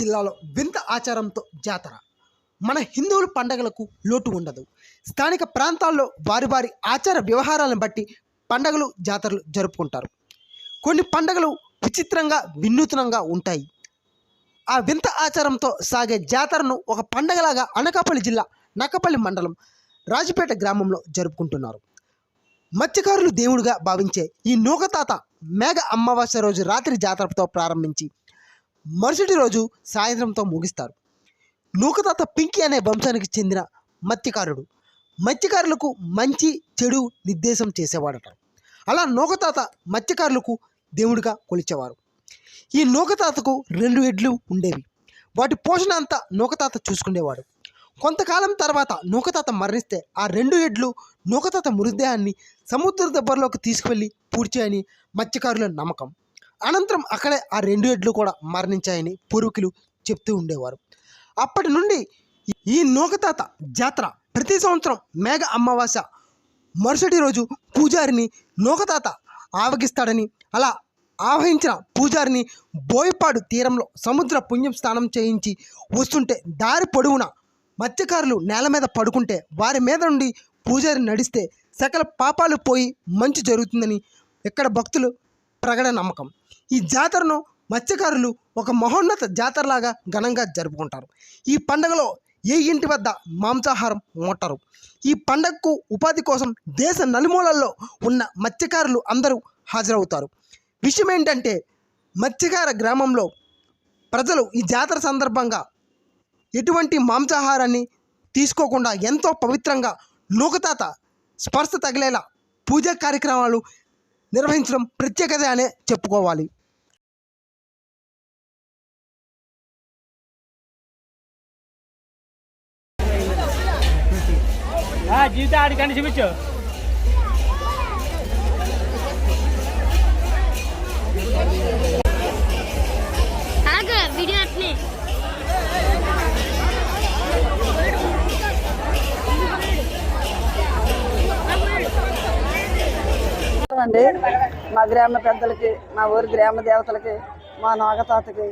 జిల్లాలో వింత ఆచారంతో జాతర. మన హిందువుల పండగలకు లోటు ఉండదు. స్థానిక ప్రాంతాల్లో వారి వారి ఆచార వ్యవహారాలను బట్టి పండగలు జాతరలు జరుపుకుంటారు. కొన్ని పండగలు విచిత్రంగా వినూత్నంగా ఉంటాయి. ఆ వింత ఆచారంతో సాగే జాతరను ఒక పండగలాగా అనకాపల్లి జిల్లా నక్కపల్లి మండలం రాజపేట గ్రామంలో జరుపుకుంటున్నారు. మత్స్యకారులు దేవుడిగా భావించే ఈ నూకతాత మేఘ అమావాస్య రోజు రాత్రి జాతరతో ప్రారంభించి మరుసటి రోజు సాయంత్రంతో ముగిస్తారు. నూకతాత పింకి అనే వంశానికి చెందిన మత్స్యకారుడు. మత్స్యకారులకు మంచి చెడు నిర్దేశం చేసేవాడట. అలా నూకతాత మత్స్యకారులకు దేవుడిగా కొలిచేవారు. ఈ నూకతాతకు రెండు ఎడ్లు ఉండేవి. వాటి పోషణ అంతా నూకతాత చూసుకునేవాడు. కొంతకాలం తర్వాత నూకతాత మరణిస్తే ఆ రెండు ఎడ్లు నూకతాత మృతదేహాన్ని సముద్ర దెబ్బర్లోకి తీసుకువెళ్ళి పూడ్చాయని మత్స్యకారుల నమ్మకం. అనంతరం అక్కడే ఆ రెండు ఎడ్లు కూడా మరణించాయని పూర్వీకులు చెప్తూ ఉండేవారు. అప్పటి నుండి ఈ నూకతాత జాతర ప్రతి సంవత్సరం మేఘ అమావాస్య మరుసటి రోజు పూజారిని నూకతాత ఆవగిస్తాడని అలా ఆవహించిన పూజారిని బోయపాడు తీరంలో సముద్ర పుణ్యం స్నానం చేయించి వస్తుంటే దారి పొడవునా మత్స్యకారులు నేల మీద పడుకుంటే వారి మీద నుండి పూజారి నడిస్తే సకల పాపాలు పోయి మంచి జరుగుతుందని ఇక్కడ భక్తులు ప్రగడ నమ్మకం. ఈ జాతరను మత్స్యకారులు ఒక మహోన్నత జాతరలాగా ఘనంగా జరుపుకుంటారు. ఈ పండగలో ఏ ఇంటి వద్ద మాంసాహారం ముట్టరు? ఈ పండగకు ఉపాధి కోసం దేశ నలుమూలల్లో ఉన్న మత్స్యకారులు అందరూ హాజరవుతారు. విషయం ఏంటంటే మత్స్యకార గ్రామంలో ప్రజలు ఈ జాతర సందర్భంగా ఎటువంటి మాంసాహారాన్ని తీసుకోకుండా ఎంతో పవిత్రంగా నూకతాత స్పర్శ తగిలేలా పూజా కార్యక్రమాలు నిర్వహించడం ప్రత్యేకత అనే చెప్పుకోవాలి. జీవితం ఆడికండి చూపించు. ఆగు వీడియో అట్నే. అండి మా గ్రామ పెద్దలకి మా ఊరి గ్రామ దేవతలకి మా నాగతాతకి.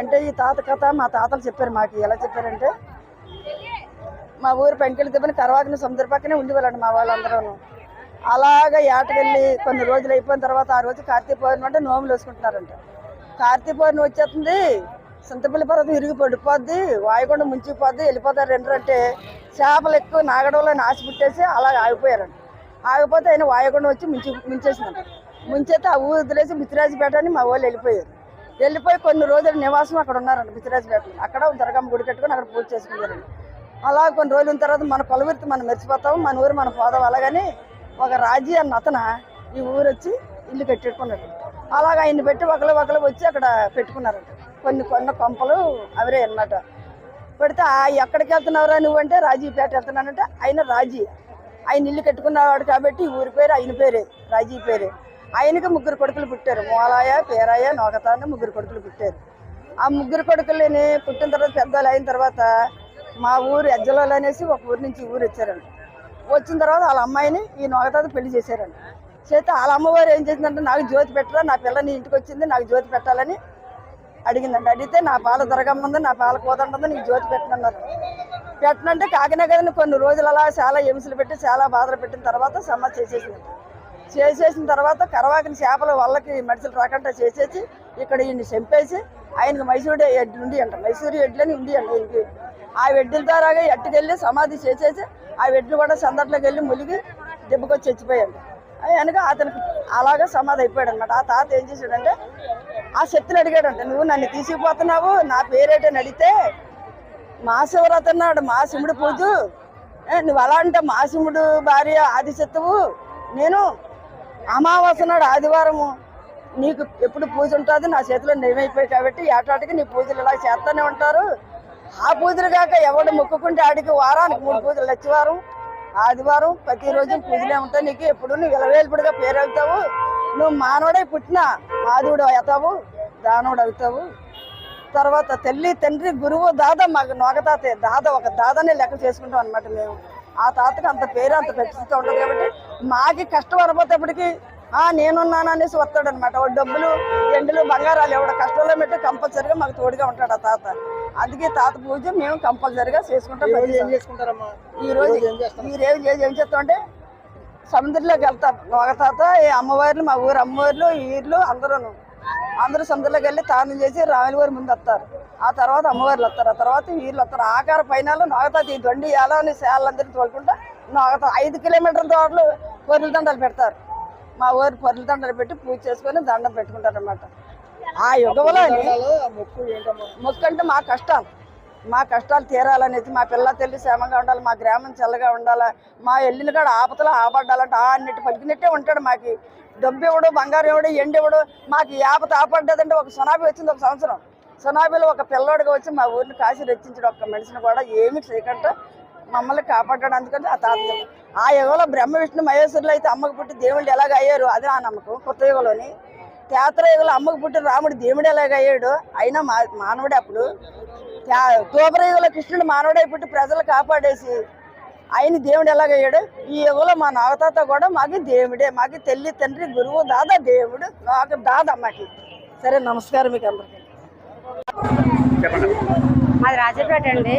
అంటే ఈ తాత కథ మా తాతలు చెప్పారు మాకు. ఎలా చెప్పారంటే మా ఊరు పెంకెళ్ళి దెబ్బని కరవాకిన సముద్ర పక్కనే ఉండేవాళ్ళండి మా వాళ్ళందరూ అలాగా ఏటకెళ్ళి కొన్ని రోజులు అయిపోయిన తర్వాత ఆ రోజు కార్తీక పౌర్ణమి అంటే నోములు వేసుకుంటున్నారంట. కార్తీక పౌర్ణమి వచ్చేస్తుంది సింతపల్లి పర్వతం ఇరిగి పడిపోద్ది వాయుగుండ ముంచిపోద్ది వెళ్ళిపోతారు రెండు అంటే చేపలు ఎక్కువ నాగడంలో నాసి పుట్టేసి అలాగ ఆగిపోయారంట. ఆగిపోతే ఆయన వాయకుండా వచ్చి ముంచి ముంచేసిందంట ముంచేస్తే ఆ ఊరు వదిలేసి మిత్రరాజుపేట అని మా వాళ్ళు వెళ్ళిపోయారు. వెళ్ళిపోయి కొన్ని రోజులు నివాసం అక్కడ ఉన్నారండి మిత్రరాజుపేట అక్కడ దుర్గమ్మ గుడి కట్టుకుని అక్కడ పూజ చేసుకున్నారండి అలా కొన్ని రోజుల తర్వాత మన కొలవిరితి మనం మర్చిపోతాం మన ఊరు మనం పోదాం. అలాగని ఒక రాజీ అన్న అతన ఈ ఊరు వచ్చి ఇల్లు కట్టేసుకున్నాడు అలాగ ఆయన్ని పెట్టి ఒకరు ఒకరు వచ్చి అక్కడ పెట్టుకున్నారంట. కొన్ని కొన్న కొంపలు అవరే అన్నమాట. పెడితే ఆ ఎక్కడికి వెళ్తున్నావురా నువ్వంటే రాజీపేట వెళ్తున్నానంటే. ఆయన రాజీ. ఆయన ఇల్లు కట్టుకున్నవాడు కాబట్టి ఈ ఊరి పేరు ఆయన పేరే రాజీ పేరే. ఆయనకి ముగ్గురు కొడుకులు పుట్టారు. మోలాయ పేరాయ నోకతాన అని ముగ్గురు కొడుకులు పుట్టారు. ఆ ముగ్గురు కొడుకులని పుట్టిన తర్వాత పెద్దలు అయిన తర్వాత మా ఊరు ఎజ్జలోలు అనేసి ఒక ఊరి నుంచి ఊరు వచ్చారంట. వచ్చిన తర్వాత వాళ్ళ అమ్మాయిని ఈ నోగతాత పెళ్ళి చేశారండి చేస్తే వాళ్ళ అమ్మవారు ఏం చేసిందంటే నాకు జ్యోతి పెట్టరా నా పిల్ల నీ ఇంటికి వచ్చింది నాకు జ్యోతి పెట్టాలని అడిగిందండి అడిగితే నా పాల దొరకమ్మంది నా పాల కోదంటుంది నీకు జ్యోతి పెట్టనన్నారు. పెట్టనంటే కాకినగర్ని కొన్ని రోజులు అలా చాలా హింసలు పెట్టి చాలా బాధలు పెట్టిన తర్వాత సమ్మ చేసేసింది. చేసేసిన తర్వాత కరవాకిన చేపల వాళ్ళకి మనుషులు రాకుండా చేసేసి ఇక్కడ ఈయన్ని చంపేసి ఆయనకి మైసూరు ఎడ్లు ఉండి అంట. మైసూరు ఎడ్లని ఉండి అంట ఈయనకి. ఆ ఎడ్ల ద్వారాగా ఎట్టుకెళ్ళి సమాధి చేసేసి ఆ ఎడ్లు కూడా సందట్లోకి వెళ్ళి ములిగి దెబ్బకొచ్చి చచ్చిపోయాడు. వెనక అతనికి అలాగా సమాధి అయిపోయాడు అనమాట ఆ తాత ఏం చేశాడంటే ఆ శక్తిని అడిగాడంట నువ్వు నన్ను తీసుకుపోతున్నావు నా పేరేటని అడిగితే మా శివరాత్రి నాడు మా శివుడు పూజ. నువ్వు అలా అంటే మా శివుడు భార్య ఆదిశత్తువు. నేను అమావాస్య నాడు ఆదివారము. నీకు ఎప్పుడు పూజ ఉంటుంది నా చేతిలో నెయ్యిపోయి కాబట్టి ఏటాటికి నీ పూజలు ఇలా చేస్తూనే ఉంటారు. ఆ పూజలు కాక ఎవడు మొక్కుకుంటే ఆడికి వారానికి మూడు పూజలు లచ్చివారం ఆదివారం ప్రతిరోజు పూజలే ఉంటాయి నీకు. ఎప్పుడు నువ్వు ఇలవేలుపుడుగా పేరు వెళ్తావు నువ్వు మానవుడై పుట్టినా మాధవుడు అవుతావు దానవుడు అవుతావు. తర్వాత తల్లి తండ్రి గురువు దాద మాకు నోగతాతే దాద ఒక దాదనే లెక్క చేసుకుంటాం అనమాట మేము. ఆ తాతకి అంత పేరు అంత ప్రతిష్ట ఉంటుంది కాబట్టి మాకి కష్టం అనుపోతేప్పటికి ఆ నేనున్నాను అనేసి వస్తాడు అనమాట డబ్బులు ఎండులు బంగారాలు ఎవడ కష్టంలో పెట్టి కంపల్సరిగా మాకు తోడుగా ఉంటాడు ఆ తాత. అందుకే తాత పూజ మేము కంపల్సరిగా చేసుకుంటాం సంవత్సరం. చేసుకుంటారమ్మా? ఈ రోజు ఏం చేస్తాం మీరు ఏం చేసి ఏం చేస్తాం అంటే సముద్రంలోకి వెళ్తాం. ఒక తాత ఈ అమ్మవార్లు మా ఊరు అమ్మవార్లు వీర్లు అందరూ అందరూ సముద్రంలోకి వెళ్ళి తానం చేసి రాములవారి ముందు వస్తారు. ఆ తర్వాత అమ్మవార్లు వస్తారు. ఆ తర్వాత వీర్లు వస్తారు. ఆకార పైన నోగతాత ఈ దొండి అని సేళ్ళందరినీ తోలుకుంటా నోగత ఐదు కిలోమీటర్ల దూరంలో పొర్రెల దండలు పెడతారు. మా ఊరు పొర్రెల దండలు పెట్టి పూజ చేసుకొని దండం పెట్టుకుంటారు అనమాట ఆ యుగంలో మొక్కు అంటే మా కష్టాలు మా కష్టాలు తీరాలనేది మా పిల్ల తల్లి క్షేమంగా ఉండాలి మా గ్రామం చల్లగా ఉండాలి మా వెళ్ళిన కాడ ఆపతలు ఆపడ్డాలంటే ఆ అన్నిటి పలికినట్టే ఉంటాడు మాకు. డబ్బు ఇవ్వడు బంగారం ఇవ్వడు ఎండు ఇవ్వడు మాకు ఆపత ఆపడ్డదంటే ఒక సునాభి వచ్చింది ఒక సంవత్సరం. సునాభిలో ఒక పిల్లోడిగా వచ్చి మా ఊరిని కాశీ రచించడం ఒక మనిషిని కూడా ఏమి చేయకుండా మమ్మల్ని కాపాడాడు అందుకని ఆ తాత ఆ యుగంలో బ్రహ్మ విష్ణు మహేశ్వరులు అయితే అమ్మకు పుట్టి దేవుళ్ళు ఎలాగ అయ్యారు? అదే ఆ నమ్మకం కొత్త యుగంలోని. యుగంలో అమ్మకు పుట్టిన రాముడు దేవుడు ఎలాగ అయ్యాడు? అయినా మా మానవుడు అప్పుడు తోపరయుగంలో కృష్ణుడు మానవుడై పుట్టి ప్రజలు కాపాడేసి ఆయన దేవుడు ఎలాగయ్యాడు? ఈ యుగంలో మా నాగతాత కూడా మాకు దేవుడే మాకు తల్లి తండ్రి గురువు దాదా దేవుడు నాకు దాదా మాకి. సరే నమస్కారం మీకు అందరికీ. మాది రాజపేట అండి.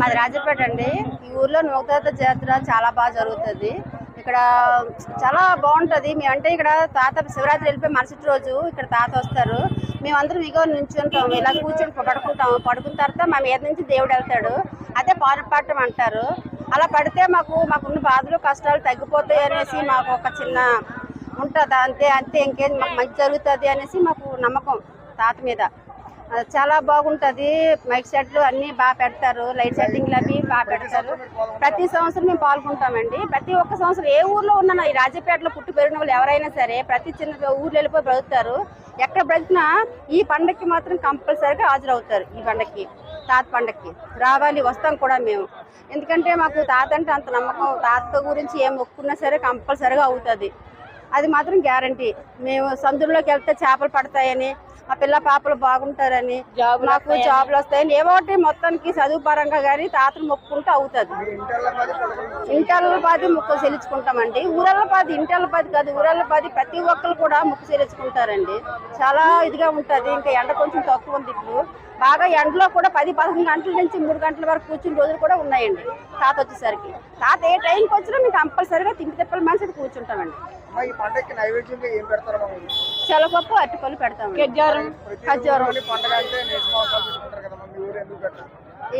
మాది రాజపేట అండి. ఈ ఊర్లో నూకతాత జాతర చాలా బాగా జరుగుతుంది. ఇక్కడ చాలా బాగుంటుంది. మేమంటే ఇక్కడ తాత శివరాత్రి వెళ్ళిపోయి మరుసటి రోజు ఇక్కడ తాత వస్తారు. మేమందరం ఇగో నుంచుంటాం ఇలా కూర్చొని పడుకుంటాం. పడుకున్న తర్వాత మా మీద నుంచి దేవుడు వెళ్తాడు. అదే పాటపాటం అంటారు. అలా పడితే మాకు మాకున్న బాధలు కష్టాలు తగ్గిపోతాయి అనేసి మాకు ఒక చిన్న ఉంటుంది? అంతే అంతే ఇంకేం మాకు మంచి జరుగుతుంది అనేసి మాకు నమ్మకం తాత మీద. చాలా బాగుంటుంది. మైక్ సెట్లు అన్నీ బాగా పెడతారు. లైట్ సెట్టింగ్లు అవి బాగా పెడతారు. ప్రతి సంవత్సరం మేము పాల్గొంటామండి. ప్రతి ఒక్క సంవత్సరం ఏ ఊర్లో ఉన్న ఈ రాజపేటలో పుట్టి పెరిగిన వాళ్ళు ఎవరైనా సరే ప్రతి చిన్న ఊర్లో వెళ్ళిపోయి బ్రతుకుతారు. ఎక్కడ బ్రతికినా ఈ పండక్కి మాత్రం కంపల్సరీగా హాజరవుతారు ఈ పండగకి తాత పండక్కి. రావాలి వస్తాం కూడా మేము. ఎందుకంటే మాకు తాత అంటే అంత నమ్మకం. తాత గురించి ఏం మొక్కున్నా సరే కంపల్సరీగా అవుతుంది. అది మాత్రం గ్యారంటీ. మేము సందులోకి వెళ్తే చేపలు పడతాయని మా పిల్ల పాపలు బాగుంటారని మాకు జాబ్లు వస్తాయని. ఒకటి మొత్తానికి చదువు పరంగా కానీ తాతను మొక్కుంటే అవుతుంది. ఇంటర్ల పాది ముక్కు చెల్లించుకుంటామండి. ఊరల్ల పాది ఇంటర్ల పాది కాదు ఊరల్ల పాది ప్రతి ఒక్కరు కూడా ముక్కు చెల్లించుకుంటారండి. చాలా ఇదిగా ఉంటుంది. ఇంకా ఎండ కొంచెం తక్కువ ఉంది ఇప్పుడు. బాగా ఎండలో కూడా పది పదకొండు గంటల నుంచి మూడు గంటల వరకు కూర్చుని రోజులు కూడా ఉన్నాయండి తాత వచ్చేసరికి. తాత ఏ టైంకి వచ్చినా మేము కంపల్సరీగా తిండి తిప్పల మనిషి కూర్చుంటామండి. ఈ పండగకి నైవేద్యంగా ఏం పెడతారమ్మా చెలపప్పు అరటిపళ్ళు పెడతాం. ఖజ్జారం ఖజ్జారం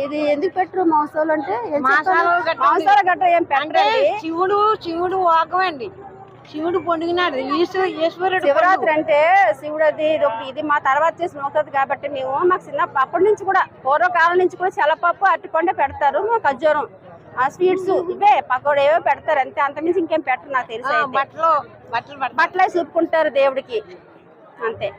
ఇది ఎందుకు పెట్టరు మాంసాలు అంటే? మాంసాల గట్ట ఏం శివుడు శివుడు వాకమండి శివుడు ఈశ్వరు ఈశ్వరుడు శివరాత్రి అంటే శివుడు అది ఇది ఒకటి. ఇది మా తర్వాత చేసి మోతుంది కాబట్టి మేము మాకు చిన్న అప్పటి నుంచి కూడా పూర్వకాలం నుంచి కూడా చెలపప్పు అరటిపండు పెడతారు మా ఖజ్జూరం ఆ స్వీట్స్ ఇవే పకోడా ఏవో పెడతారు అంతే. అంతమించి ఇంకేం పెట్టరు నాకు తెలిసి. బట్టలు బట్టలు బట్టలే చూపుకుంటారు దేవుడికి. అంతే.